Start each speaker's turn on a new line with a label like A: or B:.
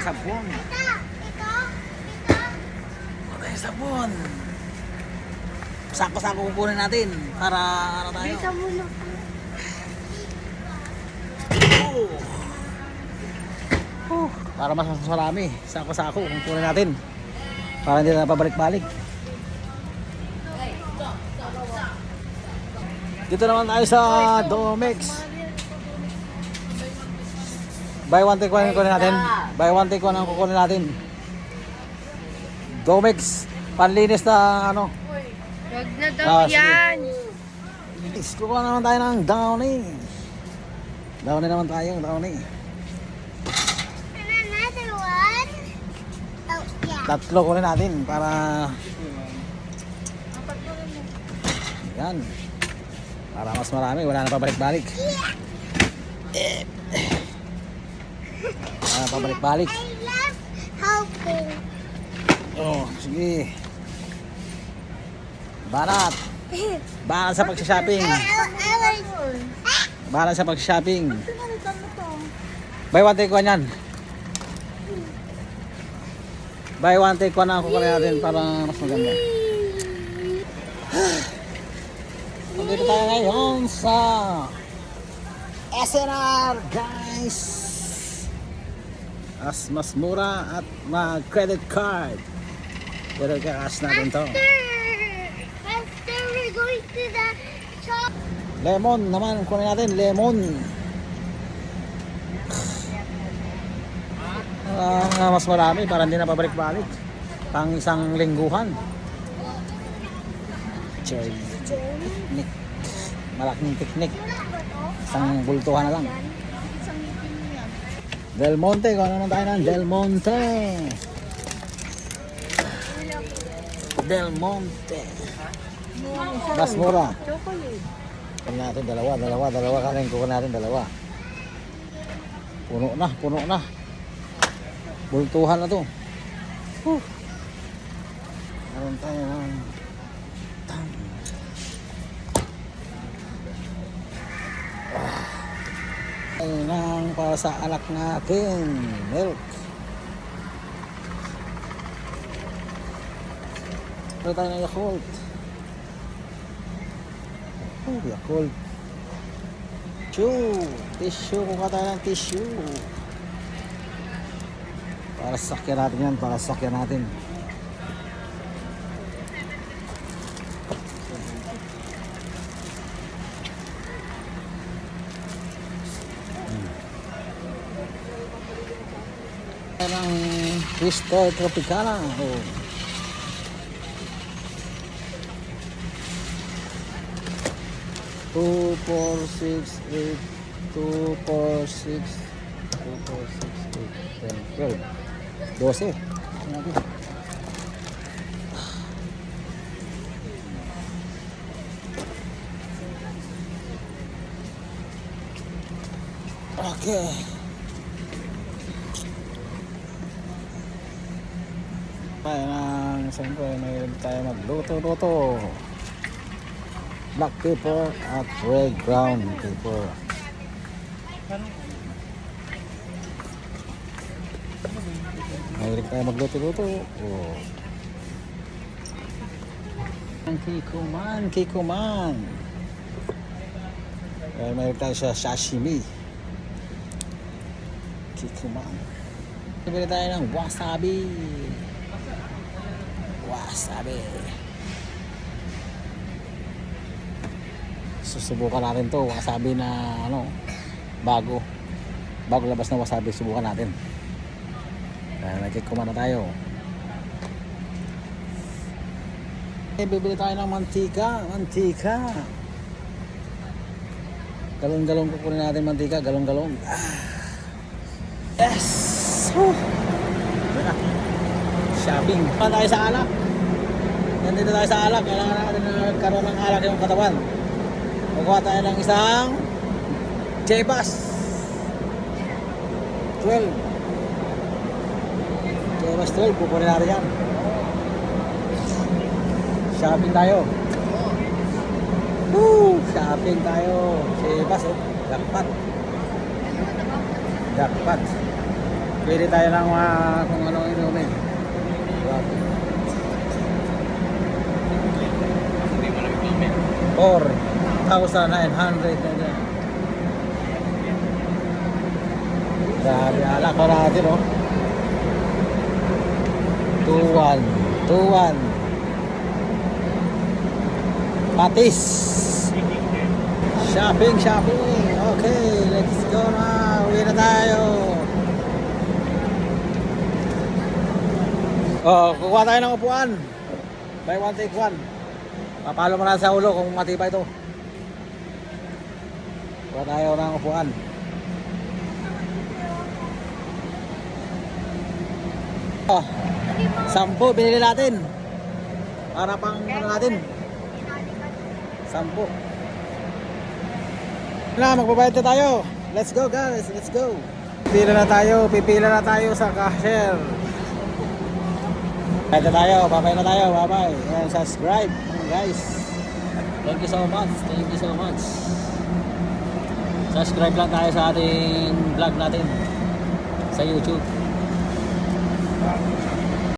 A: tayo sabon. Kuha tayo sabon. Sako-sako kukunin natin para ano tayo.
B: Bisa mo na.
A: Oh. Oh, para mas mas marami. Sako-sako kukunin natin. Para hindi na pabalik-balik. Dito naman tayo sa Domex. Buy one take one ang kukunin natin. Buy one take one ang kukunin natin. Domex. Panlinis na ano.
B: Wag na daw
A: Ah, sige.
B: yan.
A: Is, kukuha naman tayo ng Downy. Downy naman tayo, Downy.
B: Another one? Oh, yeah.
A: Tatlo kunin natin para... Yan. Para mas marami, wala na pabalik-balik. Eh. Na pabalik-balik.
B: I love helping.
A: Oh, sige. Banat. Banat sa
B: like...
A: Banat sa
B: to.
A: Buy one take one yan. Buy one take one ang kukunin natin para mas maganda. Nandito tayo ngayon sa SNR guys. As mas mura at mag credit card. Pero kakash natin to.
B: After, we're going to the shop.
A: Lemon naman, kunin natin, lemon. Ah, mas marami para hindi na pabalik-balik. Pang isang lingguhan. Cherry. Malaking picnic. Isang bultuhan na lang. Del Monte, kung ano naman tayo ng Del Monte. Del Monte. Mas mura.
B: Chocolate.
A: Kunin natin dalawa, dalawa, dalawa kanin. Kunin natin dalawa. Puno na, puno na. Bultuhan na to. Huh. Meron tayo ng. Ah. Para sa anak natin. Milk. Meron tayo ng Yakult. Oh, Yakult. Tissue. Tissue. Kuha tayo ng tissue. Para sakyan natin yan. Para sakyan natin. Twister Tropicana. Oh. Two, four, six, eight, two, four, six, two, four, six, eight, ten, twelve. Tingnan natin. Okay. Tayo ng, siyempre, may tayo magluto-luto. Black pepper at red ground pepper. Mahilig tayo magluto-luto. Oh. Kikuman, kikuman. Kaya mahilig tayo sa sashimi. Kikuman. Bili tayo ng wasabi. Wasabi. Susubukan natin to. Wasabi na ano, bago. Bago labas ng wasabi, subukan natin. Kaya nagkikuman na tayo. Eh, bibili tayo ng mantika. Mantika. Galong-galong kukunin natin mantika. Galong-galong. Ah. Yes! Tara. Shopping. Pa tayo sa alak. Nandito tayo sa alak. Kailangan natin na nagkaroon ng alak yung katawan. Kukuha tayo ng isang J-Bus. 12. J-Bus 12. Kukunin natin yan. Shopping tayo. Woo! Shopping tayo. J-Bus oh. Jackpot. Jackpot. Pwede tayo lang mga kung ano inumin. Grabe.
C: Hindi mo lang inumin.
A: 4,900 na yan. Grabe, alak pa natin, oh. 2-1. 2-1. Patis. Shopping, shopping. Okay, let's go na. Uwi na tayo. Oh, kukuha tayo ng upuan. Buy one, take one. Papalo mo na sa ulo kung matibay ito. Kuha tayo ng upuan. Oh, sampo binili natin. Para pang ano natin. Sampo. Na, magbabayad na tayo. Let's go guys, let's go. Pipila na tayo, pipila na tayo sa cashier. Na tayo, babay na tayo, babay. And subscribe guys. Thank you so much, thank you so much. Subscribe lang tayo sa ating vlog natin sa YouTube.